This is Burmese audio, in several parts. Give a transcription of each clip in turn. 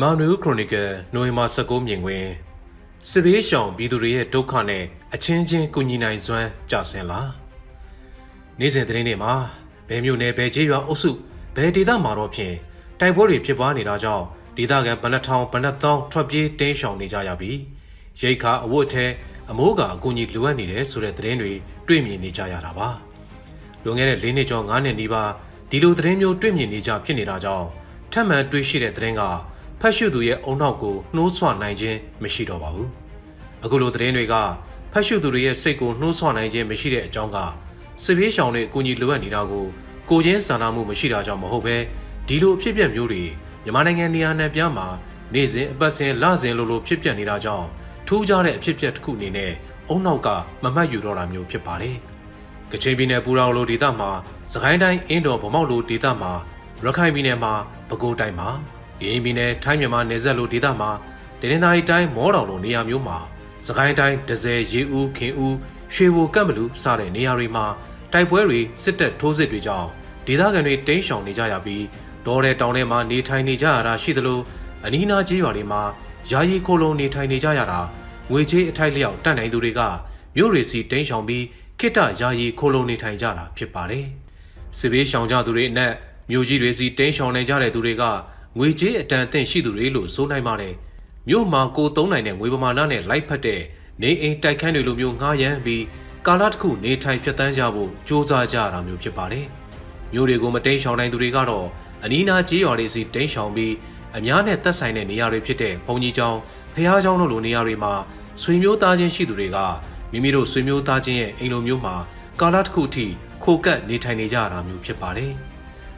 မြန်မာနွေဦးခရိုနီကယ်နိုဝင်ဘာ19မြင်ကွင်းစစ်ဘေးရှောင်ပြည်သူတွေရဲ့ဒုက္ခနဲ့အချင်းချင်းကူညီနိုင်စွမ်းကြဆင်လာနေ့စဉ်သတင်းတွေမှာဘယ်မျိုးနဲ့ဘယ်ကျေးရွာအုပ်စုဘယ်ဒေသမှာတော့ဖြင့်တိုက်ပွဲတွေဖြစ်ပွားနေတာကြောင့်ဒေသခံဗနက်ထောင်ဗနက်သောင်းထွက်ပြေးတင်းရှောင်နေကြရပြီးရိတ်ခါအဝတ်ထဲအမိုးကအကူအညီလိုအပ်နေတယ်ဆိုတဲ့သတင်းတွေတွေ့မြင်နေကြရတာပါလွန်ခဲ့တဲ့၄နှစ်ကျော်၅နှစ်နီးပါးဒီလိုသတင်းမျိုးတွေ့မြင်နေကြဖြစ်နေတာကြောင့်ထပ်မံတွေ့ရှိတဲ့သတင်းက ဖတ်ရှုသူရဲ့အုံနောက်ကိုနှိုးဆွနိုင်ခြင်းမရှိတော့ပါဘူး။အခုလိုသတင်းတွေကဖတ်ရှုသူတွေရဲ့စိတ်ကိုနှိုးဆွနိုင်ခြင်းမရှိတဲ့အကြောင်းကစစ်ပြေးရှောင်တွေအကူအညီလိုအပ်နေတာကိုကိုချင်းစာနာမှုမရှိတာကြောင့်မဟုတ်ပဲဒီလိုအဖြစ်အပျက်မျိုးတွေမြန်မာနိုင်ငံနေရာနယ်ပြားမှာနေ့စဉ်အပတ်စဉ်လစဉ်လိုလိုဖြစ်ပျက်နေတာကြောင့်ထူးခြားတဲ့အဖြစ်အပျက်တစ်ခုအနေနဲ့အုံနောက်ကမမှတ်ယူတော့တာမျိုးဖြစ်ပါတယ်။ကချင်ပြည်နယ်ပူရောင်လိုဒေသမှာစကိုင်းတိုင်းအင်းတော်ဗမောက်လိုဒေသမှာရခိုင်ပြည်နယ်မှာပဲခူးတိုင်းမှာ ရင်းပြည်နယ်ထိုင်းမြန်မာနယ်စပ်လိုဒေသမှာတနင်္သာရီတိုင်းမောတော်လိုနေရာမျိုးမှာစကိုင်းတိုင်းဒဇယ်ရေဦးခင်ဦးရွှေဘိုကပ်မလူစတဲ့နေရာတွေမှာတိုက်ပွဲတွေစစ်တပ်ထိုးစစ်တွေကြောင့်ဒေသခံတွေတိမ်းရှောင်နေကြရပြီးဒေါ်ရဲတောင်ထဲမှာနေထိုင်နေကြရတာရှိသလိုအနီးနားကျေးရွာတွေမှာယာယီခိုလုံနေထိုင်နေကြရတာငွေကြေးအထိုက်လျောက်တတ်နိုင်သူတွေကမြို့တွေစီတိမ်းရှောင်ပြီးခိတ္တယာယီခိုလုံနေထိုင်ကြတာဖြစ်ပါတယ်စစ်ဘေးရှောင်ကြသူတွေအနက်မြို့ကြီးတွေစီတိမ်းရှောင်နေကြတဲ့သူတွေက ငွေကြေးအတန်အသင့်ရှိသူတွေလို့ဆိုနိုင်ပါတယ်။မြို့မှာကိုသုံးနိုင်တဲ့ငွေပမာဏနဲ့လိုက်ဖက်တဲ့နေအိမ်တိုက်ခန်းတွေလိုမျိုးငှားရမ်းပြီးကာလတစ်ခုနေထိုင်ဖြတ်တန်းကြဖို့စ조사ကြရတာမျိုးဖြစ်ပါတယ်။မြို့တွေကိုမတိမ်းရှောင်နိုင်သူတွေကတော့အနီးနားကြေးရွာတွေစီတိမ်းရှောင်ပြီးအများနဲ့သက်ဆိုင်တဲ့နေရာတွေဖြစ်တဲ့ဘုံကြီးကျောင်းဖះကျောင်းတို့လိုနေရာတွေမှာဆွေမျိုးသားချင်းရှိသူတွေကမိမိတို့ဆွေမျိုးသားချင်းရဲ့အိမ်လိုမျိုးမှာကာလတစ်ခုအထိခိုကပ်နေထိုင်နေကြရတာမျိုးဖြစ်ပါတယ်။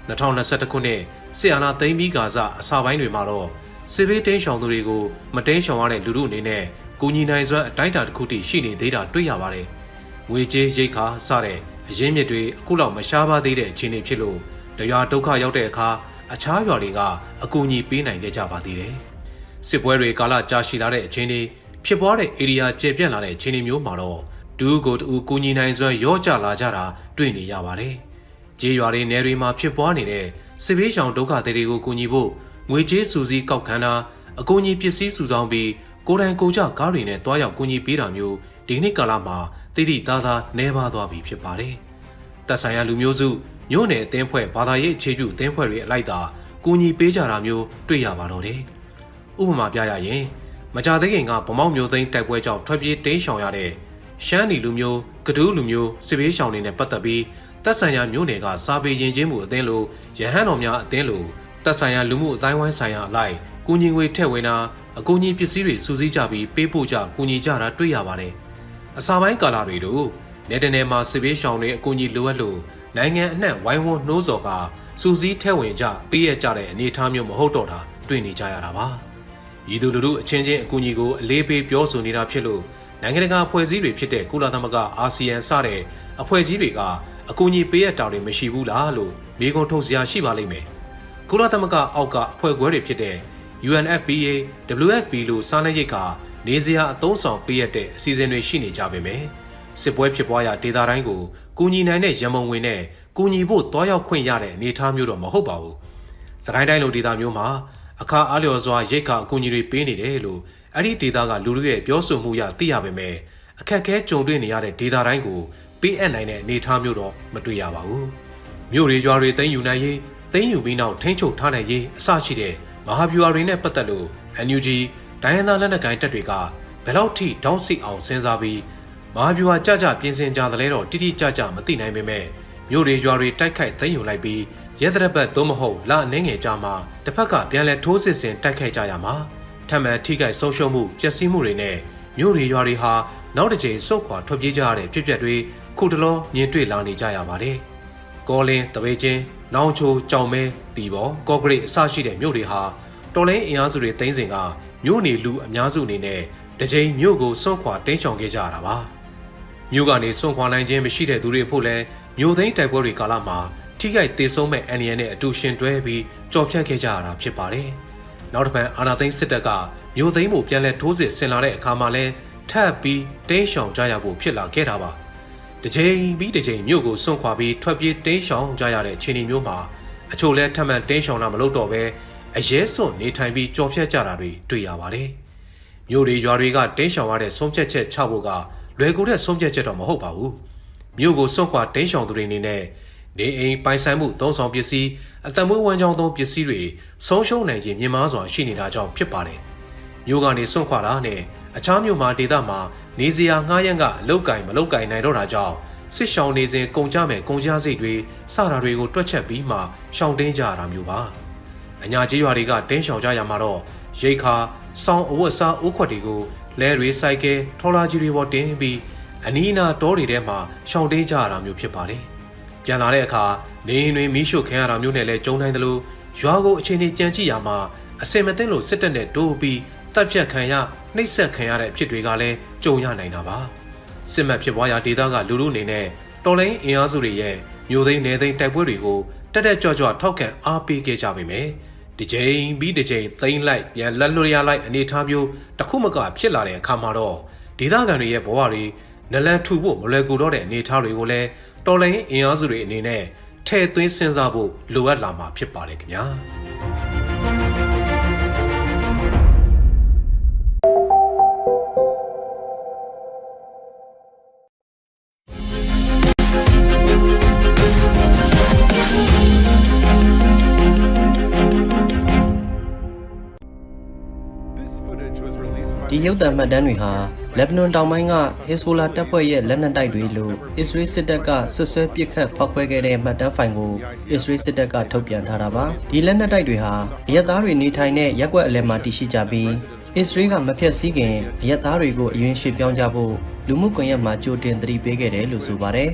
2021ခုနှစ်ဆီယနာသိမ်းပြီးကာစအစာပိုင်းတွေမှာတော့စစ်ဘေးတင်းရှောင်သူတွေကိုမတင်းရှောင်ရတဲ့လူလူအနေနဲ့ကူညီနိုင်စွမ်းအတိုင်းအတာတစ်ခုထိရှိနေသေးတာတွေ့ရပါတယ်။ငွေကြေးရိတ်ခါစတဲ့အရင်းမြစ်တွေအခုလောက်မရှားပါသေးတဲ့အခြေအနေဖြစ်လို့တရားဒုက္ခရောက်တဲ့အခါအခြားရွာတွေကအကူအညီပေးနိုင်ခဲ့ကြပါသေးတယ်။စစ်ပွဲတွေကာလကြာရှည်လာတဲ့အခြေအနေဖြစ်ပွားတဲ့ area ကျေပြန့်လာတဲ့အခြေအနေမျိုးမှာတော့ဒူးကိုတူကူညီနိုင်စွမ်းရော့ကျလာကြတာတွေ့နေရပါတယ်။ ကြေးရွာတွေနယ်တွေမှာဖြစ်ပွားနေတဲ့စစ်ဘေးရှောင်ဒုက္ခသည်တွေကိုကူညီဖို့ငွေကြေးစုစည်းကောက်ခံတာအကူအညီပစ္စည်းစုဆောင်းပြီးကိုယ်တိုင်ကိုယ်ကျကားတွေနဲ့တွားရောက်ကူညီပေးတာမျိုးဒီနေ့ကာလမှာတိတိသားသားနှဲပါသွားပြီဖြစ်ပါတယ်။တပ်ဆိုင်ရာလူမျိုးစုမြို့နယ်အသင်းဖွဲ့ဘာသာရေးအခြေပြုအသင်းဖွဲ့တွေအလိုက်သာကူညီပေးကြတာမျိုးတွေ့ရပါတော့တယ်။ဥပမာပြရရင်မကြသေးခင်ကဗမောက်မျိုးသိန်းတိုက်ပွဲကြောင့်ထွက်ပြေးတိမ်းရှောင်ရတဲ့ရှမ်းနီလူမျိုးကဒူးလူမျိုးစစ်ဘေးရှောင်တွေနဲ့ပတ်သက်ပြီး တပ်ဆိုင်ရာမြို့နယ်ကစာပေရင်ချင်းမှုအသင်းလိုရဟန်းတော်များအသင်းလိုတပ်ဆိုင်ရာလူမှုအတိုင်းဝိုင်းဆိုင်ရာအလိုက်ကူညီငွေထည့်ဝင်တာအကူအညီပစ္စည်းတွေစုစည်းကြပြီးပေးပို့ကြကူညီကြတာတွေ့ရပါတယ်။အစာပိုင်းကာလတွေတို့နေတနယ်မှာစစ်ဘေးရှောင်တွေအကူအညီလိုအပ်လို့နိုင်ငံအနှံ့ဝိုင်းဝန်းနှိုးစော်ကစူးစီးထည့်ဝင်ကြပေးရကြတဲ့အနေအထားမျိုးမဟုတ်တော့တာတွေ့နေကြရတာပါ။ဤသူလူထုအချင်းချင်းအကူအညီကိုအလေးပေးပြောဆိုနေတာဖြစ်လို့နိုင်ငံတကာအဖွဲ့အစည်းတွေဖြစ်တဲ့ကုလသမဂ္ဂအာဆီယံစတဲ့အဖွဲ့အစည်းတွေက အကူအညီပေးရတာတွေမရှိဘူးလားလို့မေးခွန်းထုတ်စရာရှိပါလိမ့်မယ်။ကုလသမဂ္ဂအောက်ကအဖွဲ့အစည်းတွေဖြစ်တဲ့ UNFPA, WFP လို့စားနပ်ရိတ်ကနေစရာအသုံးဆောင်ပေးရတဲ့အစီအစဉ်တွေရှိနေကြပေမယ့်စစ်ပွဲဖြစ်ပွားရာဒေသတိုင်းကိုကူညီနိုင်တဲ့ရန်ပုံငွေနဲ့ကူညီဖို့တွားရောက်ခွင့်ရတဲ့အနေအထားမျိုးတော့မဟုတ်ပါဘူး။စကိုင်းတိုင်းလိုဒေသမျိုးမှာအခါအားလျော်စွာရိတ်ခအကူအညီတွေပေးနေတယ်လို့အဲ့ဒီဒေသကလူတွေရဲ့ပြောဆိုမှုရသိရပေမယ့်အခက်အခဲကြုံတွေ့နေရတဲ့ဒေသတိုင်းကို ပေးအပ်နိုင်တဲ့အနေအထားမျိုးတော့မတွေ့ရပါဘူး။မြို့တွေရွာတွေသိမ်းယူနိုင်ရေးသိမ်းယူပြီးနောက်ထိန်းချုပ်ထားနိုင်ရေးအစရှိတဲ့မဟာဗျူဟာတွေနဲ့ပတ်သက်လို့ NUG ဒိုင်းယန်သားလက်နက်ကိုင်တပ်တွေကဘယ်လောက်ထိတောင်းစိအောင်စဉ်းစားပြီးမဟာဗျူဟာကြကြပြင်ဆင်ကြသလဲတော့တိတိကျကျမသိနိုင်ပေမဲ့မြို့တွေရွာတွေတိုက်ခိုက်သိမ်းယူလိုက်ပြီးရဲသရက်ဘက်သို့မဟုတ်လအနေငယ်ကြမှာတစ်ဖက်ကပြန်လဲထိုးစစ်ဆင်တိုက်ခိုက်ကြရမှာထပ်မံထိခိုက်ဆုံးရှုံးမှုပျက်စီးမှုတွေနဲ့မြို့တွေရွာတွေဟာနောက်တစ်ချိန်စုတ်ခွာထွက်ပြေးကြရတဲ့ဖြစ်ပျက်တွေ ခုတလောမြင်တွေ့လာနေကြရပါတယ်။ကောလင်းတပေချင်းနောင်ချိုကြောင်မဲတီဘောကော့ဂရိတ်အစရှိတဲ့မြို့တွေဟာတော်လိုင်းအင်အားစုတွေတင်းစင်ကမြို့နေလူအများစုအနေနဲ့တကြိမ်မြို့ကိုစွန့်ခွာတင်းချောင်ခဲ့ကြရတာပါ။မြို့ကနေစွန့်ခွာနိုင်ခြင်းမရှိတဲ့သူတွေဖို့လည်းမြို့သိမ်းတိုက်ပွဲတွေကာလမှာထိခိုက်ဒေဆုံးမဲ့အန်ရီယန်နဲ့အတူရှင်တွဲပြီးကြော်ဖြတ်ခဲ့ကြရတာဖြစ်ပါတယ်။နောက်တစ်ပံအာနာသိန်းစစ်တပ်ကမြို့သိမ်းမှုပြန်လဲထိုးစစ်ဆင်လာတဲ့အခါမှာလဲထပ်ပြီးတင်းရှောင်ကြရဖို့ဖြစ်လာခဲ့တာပါ။ တစ်ချိန်ပြီးတစ်ချိန်မြို့ကိုစွန့်ခွာပြီးထွက်ပြေးတင်းရှောင်ကြရတဲ့ခြေနေမျိုးမှာအချို့လဲထပ်မံတင်းရှောင်တာမလုပ်တော့ပဲအရဲစွန့်နေထိုင်ပြီးကြော်ဖြတ်ကြတာတွေတွေ့ရပါတယ်။မြို့တွေရွာတွေကတင်းရှောင်ရတဲ့ဆုံးဖြတ်ချက်ချဖို့ကလွယ်ကူတဲ့ဆုံးဖြတ်ချက်တော့မဟုတ်ပါဘူး။မြို့ကိုစွန့်ခွာတင်းရှောင်သူတွေအနေနဲ့နေအိမ်ပိုင်ဆိုင်မှုသုံးဆောင်ပစ္စည်းအသက်မွေးဝမ်းကြောင်းသုံးပစ္စည်းတွေဆုံးရှုံးနိုင်ခြင်းမြင့်မားစွာရှိနေတာကြောင့်ဖြစ်ပါတယ်။မြို့ကနေစွန့်ခွာတာနဲ့အခြားမြို့မှာဒေသမှာ နေစရာငှားရမ်းကအလုတ်ကင်မလုတ်ကင်နိုင်တော့တာကြောင့်စစ်ရှောင်နေစဉ်ကုန်ကြမဲ့ကုန်ကြစိတ်တွေစတာတွေကိုတွက်ချက်ပြီးမှရှောင်တင်းကြရတာမျိုးပါအညာကြီးရွာတွေကတင်းရှောင်ကြရမှာတော့ရိတ်ခါစောင်းအဝတ်စားအိုးခွက်တွေကိုလဲတွေစိုက်ကဲထော်လာကြီးတွေပေါ်တင်းပြီးအနီးအနားတောတွေထဲမှာရှောင်တင်းကြရတာမျိုးဖြစ်ပါတယ်ပြန်လာတဲ့အခါနေအိမ်တွေမီးရှို့ခံရတာမျိုးနဲ့လည်းကြုံနိုင်သလိုရွာကိုအချိန်ကြီးပြန်ကြည့်ရမှာအစင်မသိလို့စစ်တပ်နဲ့တိုးပြီး တပ်ဖြတ်ခံရနှိပ်စက်ခံရတဲ့အဖြစ်တွေကလည်းကြုံရနိုင်တာပါစစ်မှတ်ဖြစ်ပွားရာဒေသကလူလူအနေနဲ့တော်လိုင်းအင်အားစုတွေရဲ့မျိုးသိန်းနေသိန်းတိုက်ပွဲတွေကိုတက်တက်ကြွကြွထောက်ခံအားပေးခဲ့ကြပေမယ့်ဒီချိန်ပြီးဒီချိန်သိမ်းလိုက်ပြန်လက်လွတ်ရလိုက်အနေထားမျိုးတစ်ခုမကဖြစ်လာတဲ့အခါမှာတော့ဒေသခံတွေရဲ့ဘဝတွေနလန်ထူဖို့မလွယ်ကူတော့တဲ့အနေအထားတွေကိုလည်းတော်လိုင်းအင်အားစုတွေအနေနဲ့ထည့်သွင်းစဉ်းစားဖို့လိုအပ်လာမှာဖြစ်ပါတယ်ခင်ဗျာ ရုပ်သံမှတ်တမ်းတွေဟာလက်ဘနွန်တောင်ပိုင်းကဟစ်ဇ်ဘိုလာတပ်ဖွဲ့ရဲ့လက်နက်တိုက်တွေလို့အစ္စရေးစစ်တပ်ကဆွဆွဲပစ်ခတ်ဖောက်ခွဲခဲ့တဲ့မှတ်တမ်းဖိုင်ကိုအစ္စရေးစစ်တပ်ကထုတ်ပြန်ထားတာပါဒီလက်နက်တိုက်တွေဟာအရက်သားတွေနေထိုင်တဲ့ရက်ကွက်အလယ်မှာတည်ရှိကြပြီးအစ္စရေးကမဖျက်ဆီးခင်အရက်သားတွေကိုအရင်ရွှေ့ပြောင်းကြဖို့လူမှုကွန်ရက်မှာကြိုတင်သတိပေးခဲ့တယ်လို့ဆိုပါတယ်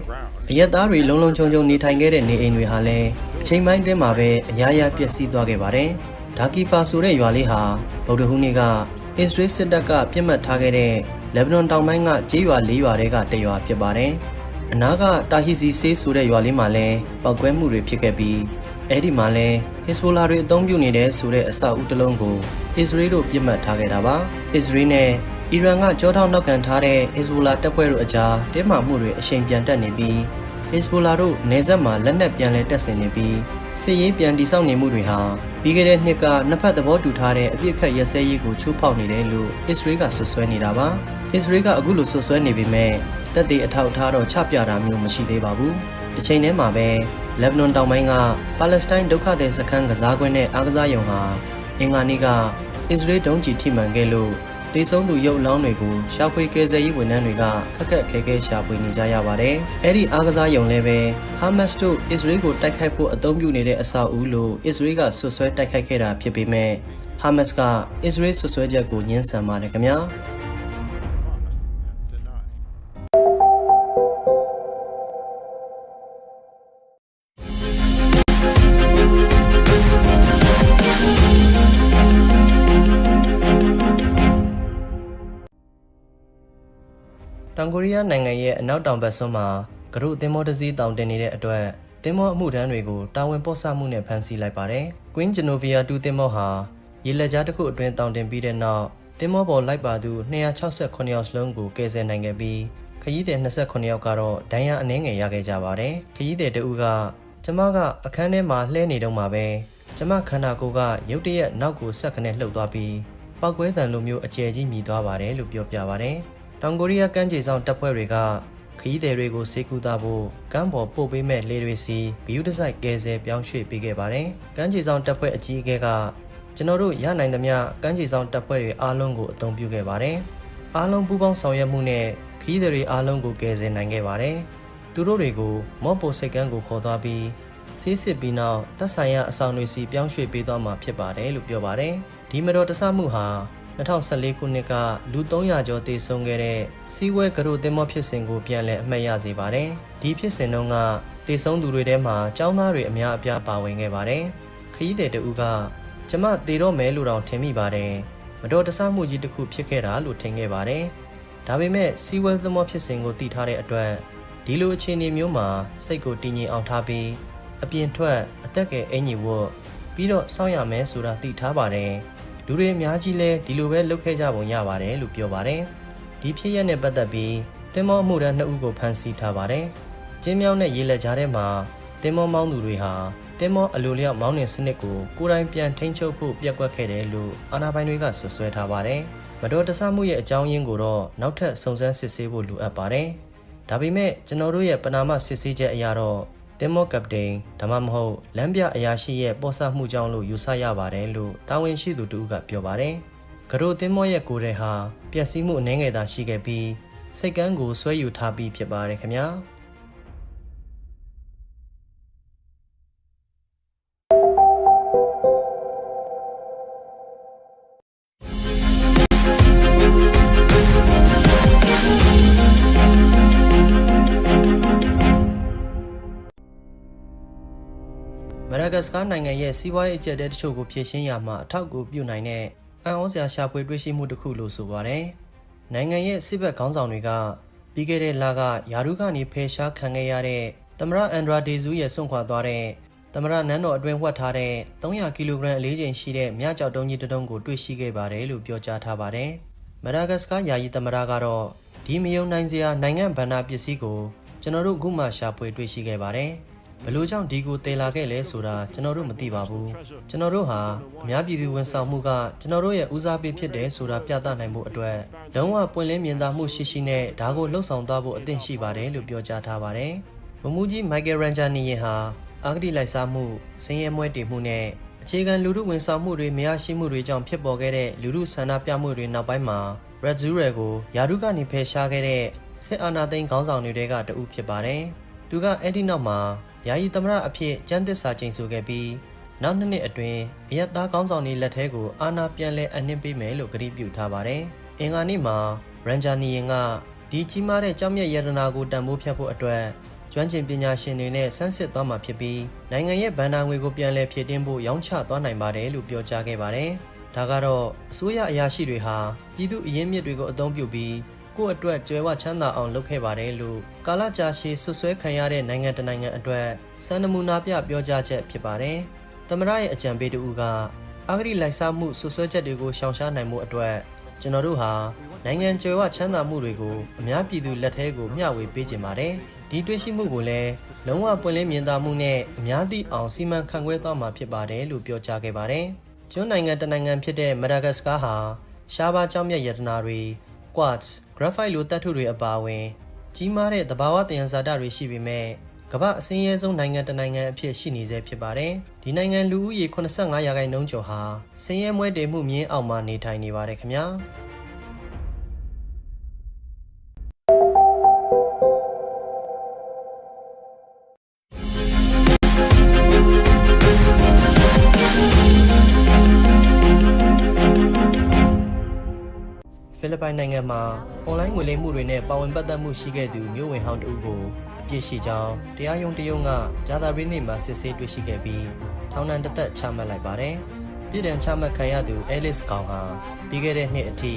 အရက်သားတွေလုံလုံခြုံခြုံနေထိုင်ခဲ့တဲ့နေအိမ်တွေဟာလည်းအချိန်ပိုင်းတွင်းမှာပဲအရာရာပျက်စီးသွားခဲ့ပါတယ်ဒါကီဖာဆိုတဲ့ရွာလေးဟာဗုဒ္ဓဟူးနေ့က အစ္စရေးစစ်တပ်ကပြစ်မှတ်ထားခဲ့တဲ့လက်ဘနွန်တောင်ပိုင်းကကျေးရွာ၄ရွာတွေကတရွာဖြစ်ပါတယ်။အနားကတာဟီစီဆေးဆိုတဲ့ရွာလေးမှာလည်းပောက်ကွဲမှုတွေဖြစ်ခဲ့ပြီးအဲ့ဒီမှာလည်းဟစ်ဇ်ဘိုလာတွေအသုံးပြုနေတဲ့ဆိုတဲ့အဆောက်အဦတစ်လုံးကိုအစ္စရေးတို့ပြစ်မှတ်ထားခဲ့တာပါ။အစ္စရေးနဲ့အီရန်ကကြောထောက်နောက်ကန်ထားတဲ့ဟစ်ဇ်ဘိုလာတပ်ဖွဲ့တို့အကြားတင်းမာမှုတွေအရှိန်ပြန်တက်နေပြီး ဟစ်ဇ်ဘိုလာတို့နေဆက်မှာလက်နက်ပြန်လည်တပ်ဆင်နေပြီးစစ်ရေးပြန်တိစောက်နေမှုတွေဟာပြီးခဲ့တဲ့နှစ်ကနှစ်ဖက်သဘောတူထားတဲ့အပြစ်ခတ်ရစဲရေးကိုချိုးဖောက်နေတယ်လို့အစ္စရေးကဆွဆွဲနေတာပါ။အစ္စရေးကအခုလိုဆွဆွဲနေပေမဲ့တပ်တွေအထောက်အထားတော့ချပြတာမျိုးမရှိသေးပါဘူး။ဒီချိန်ထဲမှာပဲလက်ဘနွန်တောင်ပိုင်းကပါလက်စတိုင်းဒုက္ခသည်စခန်းကစားကွင်းနဲ့အားကစားရုံဟာအင်္ဂါနေ့ကအစ္စရေးဒုံးကျည်ထိမှန်ခဲ့လို့ တေဆုံးသူရုပ်အလောင်းတွေကိုရှာဖွေကယ်ဆယ်ရေးဝန်ထမ်းတွေကခက်ခက်ခဲခဲရှာဖွေနေကြရပါတယ်။အဲ့ဒီအားကစားရုံလည်းပဲဟာမတ်စ်တို့အစ္စရေးကိုတိုက်ခိုက်ဖို့အသုံးပြုနေတဲ့အဆောက်အဦလို့အစ္စရေးကဆွဆွဲတိုက်ခိုက်ခဲ့တာဖြစ်ပေမဲ့ဟာမတ်စ်ကအစ္စရေးဆွဆွဲချက်ကိုညှင်းဆန်ပါတယ်ခင်ဗျာ။ တောင်ကိုရီးယားနိုင်ငံရဲ့အနောက်တောင်ဘက်စွန်းမှာကရုသင်္ဘောတစ်စီးတောင်တင်နေတဲ့အတွက်သင်္ဘောအမှုထမ်းတွေကိုတာဝန်ပို့ဆမှုနဲ့ဖမ်းဆီးလိုက်ပါတယ်။ Queen Genovia 2သင်္ဘောဟာရေလက်ကြားတစ်ခုအတွင်းတောင်တင်ပြီးတဲ့နောက်သင်္ဘောပေါ်လိုက်ပါသူ268ယောက်စလုံးကိုကယ်ဆယ်နိုင်ခဲ့ပြီးခရီးသည်28ယောက်ကတော့ဒဏ်ရာအနည်းငယ်ရခဲ့ကြပါတယ်။ခရီးသည်တဦးကကျမကအခန်းထဲမှာလှဲနေတော့မှာပဲကျမခန္ဓာကိုယ်ကရုတ်တရက်နောက်ကိုဆက်ခနဲ့လှုပ်သွားပြီးပောက်ကွဲတံလိုမျိုးအကျယ်ကြီးမြည်သွားပါတယ်လို့ပြောပြပါတယ်။ တောင်ကိုရီးယားကမ်းခြေဆောင်တပ်ဖွဲ့တွေကခရီးသည်တွေကိုစေကူတာဖို့ကမ်းပေါ်ပို့ပေးမဲ့လေတွေစီဂယူးတစိုက်ကယ်ဆယ်ပြောင်းရွှေ့ပေးခဲ့ပါတယ်။ကမ်းခြေဆောင်တပ်ဖွဲ့အကြီးအကဲကကျွန်တော်တို့ရနိုင်သမျှကမ်းခြေဆောင်တပ်ဖွဲ့တွေအားလုံးကိုအသုံးပြုခဲ့ပါတယ်။အားလုံးပူးပေါင်းဆောင်ရွက်မှုနဲ့ခရီးသည်တွေအားလုံးကိုကယ်ဆယ်နိုင်ခဲ့ပါတယ်။သူတို့တွေကိုမော့ပိုစိတ်ကမ်းကိုခေါ်သွားပြီးဆေးစစ်ပြီးနောက်တပ်ဆိုင်ရာအဆောင်တွေစီပြောင်းရွှေ့ပေးသွားမှာဖြစ်ပါတယ်လို့ပြောပါတယ်။ဒီမတော်တဆမှုဟာ 2014ခုနှစ်ကလူ300ကျော်တေဆုံးခဲ့တဲ့စီးဝဲကရိုတင်မောဖြစ်စဉ်ကိုပြန်လည်အမှတ်ရစေပါတယ်။ဒီဖြစ်စဉ်တုန်းကတေဆုံးသူတွေထဲမှာចောင်းသားတွေအများအပြားပါဝင်ခဲ့ပါတယ်။ခရီးသည်တဦးကကျမတေတော့မဲလို့တောင်ထင်မိပါတယ်။မတော်တဆမှုကြီးတစ်ခုဖြစ်ခဲ့တာလို့ထင်ခဲ့ပါတယ်။ဒါပေမဲ့စီးဝဲသမောဖြစ်စဉ်ကိုတည်ထားတဲ့အတွက်ဒီလိုအခြေအနေမျိုးမှာစိတ်ကိုတည်ငြိမ်အောင်ထားပြီးအပြင်ထွက်အသက်ကယ်အင်ကြီးဝတ်ပြီးတော့စောင့်ရမယ်ဆိုတာသိထားပါတယ်။ လူတွေအများကြီးလဲဒီလိုပဲလုပ်ခဲ့ကြပုံရပါတယ်လို့ပြောပါတယ်။ဒီဖြစ်ရက်နဲ့ပတ်သက်ပြီးတင်မောအမှုရန်နှစ်ဦးကိုဖမ်းဆီးထားပါတယ်။ကျင်းမြောင်းတဲ့ရေလက်ကြားထဲမှာတင်မောမောင်းသူတွေဟာတင်းမောအလိုလျောက်မောင်းနှင်စနစ်ကိုကိုယ်တိုင်ပြန်ထိန်းချုပ်ဖို့ပြက်ကွက်ခဲ့တယ်လို့အာဏာပိုင်တွေကဆွဆွဲထားပါတယ်။မတော်တဆမှုရဲ့အကြောင်းရင်းကိုတော့နောက်ထပ်စုံစမ်းစစ်ဆေးဖို့လိုအပ်ပါတယ်။ဒါပေမဲ့ကျွန်တော်တို့ရဲ့ပနာမစစ်ဆေးချက်အရတော့ တင်မော့ကပတိန်ဒါမှမဟုတ်လမ်းပြအရာရှိရဲ့ပေါ်ဆမှုကြောင့်လို့ယူဆရပါတယ်လို့တာဝန်ရှိသူတူကပြောပါတယ်။ကရိုတင်မော့ရဲ့ကိုယ်ရဲဟာပျက်စီးမှုအနှဲငယ်သာရှိခဲ့ပြီးစိတ်ကန်းကိုဆွဲယူထားပြီးဖြစ်ပါတယ်ခင်ဗျာ။။ တ်စကာနိုင်ငံရဲ့စီးပွားရေးအကျပ်အတဲတချို့ကိုဖြေရှင်းရမှာအထောက်အကူပြုနိုင်တဲ့အံ့ဩစရာရှာဖွေတွေ့ရှိမှုတစ်ခုလို့ဆိုပါတယ်။နိုင်ငံရဲ့စစ်ဘက်ခေါင်းဆောင်တွေကပြီးခဲ့တဲ့လကယာရုကနေဖယ်ရှားခံခဲ့ရတဲ့သမရအန်ဒရာဒေဇူးရဲ့ဆွန့်ခွာသွားတဲ့သမရနန်းတော်အတွင်းဝတ်ထားတဲ့300ကီလိုဂရမ်အလေးချိန်ရှိတဲ့မြကြောက်တုံးကြီးတစ်တုံးကိုတွေ့ရှိခဲ့ပါတယ်လို့ပြောကြားထားပါတယ်။မဒါဂတ်စကာယာယီသမရကတော့ဒီမယုံနိုင်စရာနိုင်ငံဗန္နာပစ္စည်းကိုကျွန်တော်တို့အခုမှရှာဖွေတွေ့ရှိခဲ့ပါတယ်။ ဘယ်လို့ကြောင့်ဒီကိုတည်လာခဲ့လဲဆိုတာကျွန်တော်တို့မသိပါဘူးကျွန်တော်တို့ဟာအများပြည်သူဝန်ဆောင်မှုကကျွန်တော်တို့ရဲ့ဦးစားပေးဖြစ်တယ်ဆိုတာပြသနိုင်မှုအတွက်လုံးဝပွင့်လင်းမြင်သာမှုရှိရှိနဲ့ဒါကိုလှုပ်ဆောင်သွားဖို့အသင့်ရှိပါတယ်လို့ပြောကြားထားပါတယ်ဗမူကြီးမိုက်ကယ်ရန်ဂျာနီယင်ဟာအာဂတိလိုက်စားမှုဆင်းရဲမွဲတေမှုနဲ့အခြေခံလူမှုဝန်ဆောင်မှုတွေမရရှိမှုတွေကြောင့်ဖြစ်ပေါ်ခဲ့တဲ့လူမှုဆန္ဒပြမှုတွေနောက်ပိုင်းမှာ Red Zero ကိုယာရုကနေဖယ်ရှားခဲ့တဲ့စစ်အာဏာသိမ်းခေါင်းဆောင်တွေကတအုပ်ဖြစ်ပါတယ်သူကအဲ့ဒီနောက်မှာ ယာယီသမရအဖြစ်ကျန်းသစ္စာကျိန်ဆိုခဲ့ပြီးနောက်နှစ်နှစ်အတွင်းအယက်သားကောင်းဆောင်တွေလက်ထဲကိုအာဏာပြန်လည်အနှင်းပေးမယ်လို့ကတိပြုထားပါတယ်။အင်္ဂါနေ့မှာရန်ဂျာနီယင်ကဒီကြီးမားတဲ့ကြောင်မြတ်ယတနာကိုတန်ဖိုးဖြတ်ဖို့အတွက်ကျွမ်းကျင်ပညာရှင်တွေနဲ့ဆန်းစစ်သွားမှာဖြစ်ပြီးနိုင်ငံရဲ့ဗန်နာငွေကိုပြန်လည်ဖြည့်တင်းဖို့ရောင်းချသွားနိုင်ပါတယ်လို့ပြောကြားခဲ့ပါတယ်။ဒါကတော့အစိုးရအရာရှိတွေဟာပြည်သူအရင်းမြစ်တွေကိုအသုံးပြုပြီး ကိုယ့်အတွက်ကြွယ်ဝချမ်းသာအောင်လုပ်ခဲ့ပါတယ်လို့ကာလကြာရှည်ဆွဆွဲခံရတဲ့နိုင်ငံတနိုင်ငံအတွက်စံနမူနာပြပြောကြားချက်ဖြစ်ပါတယ်။သမရရဲ့အကြံပေးတူကအာဂရိလိုက်စားမှုဆွဆွဲချက်တွေကိုရှောင်ရှားနိုင်မှုအတွက်ကျွန်တော်တို့ဟာနိုင်ငံကြွယ်ဝချမ်းသာမှုတွေကိုအများပြည်သူလက်ထဲကိုမျှဝေပေးခြင်းပါတယ်။ဒီတွေ့ရှိမှုကိုလည်းလုံးဝပွင့်လင်းမြင်သာမှုနဲ့အများသိအောင်စီမံခန့်ခွဲသွားမှာဖြစ်ပါတယ်လို့ပြောကြားခဲ့ပါတယ်။ကျွန်းနိုင်ငံတနိုင်ငံဖြစ်တဲ့မဒါဂတ်စကာဟာရှားပါးကြောင့်မြတ်ယတနာတွေ quartz graphite လိုသတ္တုတွေအပါအဝင်ကြီးမားတဲ့သဘာဝတယံဇာတတွေရှိပေမဲ့ကမ္ဘာအစင်းရဲဆုံးနိုင်ငံတစ်နိုင်ငံအဖြစ်ရှိနေဆဲဖြစ်ပါတယ်။ဒီနိုင်ငံလူဦးရေ85ရာခိုင်နှုန်းကျော်ဟာစင်းရဲမွဲတေမှုမြင်းအောင်မှနေထိုင်နေပါတယ်ခင်ဗျာ။။ ပိုင်နိုင်ငံမှာအွန်လိုင်းငွေလိမ်မှုတွေနဲ့ပါဝင်ပတ်သက်မှုရှိခဲ့သူမျိုးဝင်ဟောင်းတဦးကိုအပြစ်ရှိကြောင်းတရားရုံးတရုံးကဂျာတာဘီနေ့မှာစစ်ဆေးတွေ့ရှိခဲ့ပြီးထောင်ဒဏ်တစ်သက်ချမှတ်လိုက်ပါတယ်။ပြည်ဒဏ်ချမှတ်ခံရသူအဲလစ်ကောင်ဟာပြီးခဲ့တဲ့နှစ်အထိ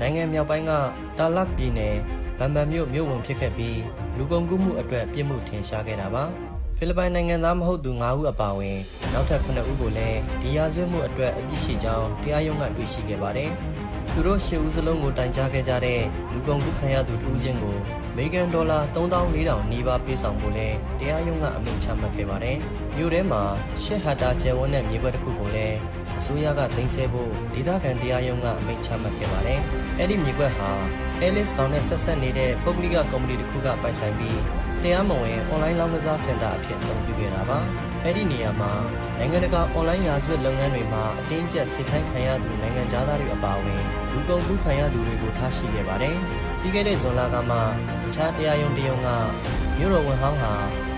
နိုင်ငံမြောက်ပိုင်းကတာလက်ပြည်နယ်ဗန်ဘန်မြို့မြို့ဝင်ဖြစ်ခဲ့ပြီးလူကုန်ကူးမှုအတွက်ပြစ်မှုထင်ရှားခဲ့တာပါ။ဖိလစ်ပိုင်နိုင်ငံသားမဟုတ်သူ9ဦးအပါအဝင်နောက်ထပ်9ဦးကိုလည်းဒီရာဇဝတ်မှုအတွက်အပြစ်ရှိကြောင်းတရားရုံးကတွေ့ရှိခဲ့ပါတယ်။ သူတို့ရှစ်ဦးစလုံးကိုတိုင်ကြားခဲ့ကြတဲ့လူကုန်ကူးခံရသူတူးချင်းကိုအမေရိကန်ဒေါ်လာ3400နီးပါးပေးဆောင်ဖို့လဲတရားရုံးကအမိန့်ချမှတ်ခဲ့ပါတယ်။မြို့ထဲမှာရှစ်ဟတ်တာကျယ်ဝန်းတဲ့မြေကွက်တစ်ခုကိုလည်းအစိုးရကသိမ်းဆည်းဖို့ဒေသခံတရားရုံးကအမိန့်ချမှတ်ခဲ့ပါတယ်။အဲ့ဒီမြေကွက်ဟာအဲလစ်ကောင်နဲ့ဆက်ဆက်နေတဲ့ပုဂ္ဂလိကကုမ္ပဏီတစ်ခုကပိုင်ဆိုင်ပြီးတရားမဝင်အွန်လိုင်းလောင်းကစားစင်တာအဖြစ်အသုံးပြုခဲ့တာပါ။ အဲ့ဒီနေရာမှာနိုင်ငံတကာအွန်လိုင်းရာဇဝတ်လုပ်ငန်းတွေမှာအတင်းကျပ်စစ်ခိုင်းခံရသူနိုင်ငံသားတွေအပါအဝင်လူကုန်ကူးခံရသူတွေကိုထားရှိခဲ့ပါတယ်။ပြီးခဲ့တဲ့ဇွန်လကမှအခြားတရားရုံးတရုံးကမြို့တော်ဝန်ဟောင်းဟာ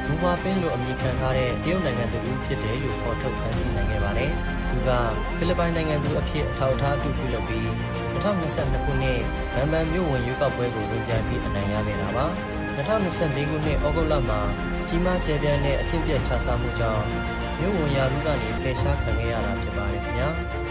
ဘူဘာပင်းလိုအမည်ခံထားတဲ့တရုတ်နိုင်ငံသူဖြစ်တယ်လို့ဖော်ထုတ်ဖန်ဆီးနိုင်ခဲ့ပါတယ်။သူကဖိလစ်ပိုင်နိုင်ငံသူအဖြစ်အထောက်အထားအတူပြုလုပ်ပြီး2022ခုနှစ်ဗန်ဘန်မြို့ဝင်ရွေးကောက်ပွဲကိုဝင်ပြိုင်ပြီးအနိုင်ရခဲ့တာပါ။2024ခုနှစ်ဩဂုတ်လမှာ ကြီးမားကျယ်ပြန့်တဲ့အကျင့်ပြတ်ခြားစားမှုကြောင့်မြို့ဝင်ရာလူကနေဖယ်ရှားခံခဲ့ရတာဖြစ်ပါတယ်ခင်ဗျာ။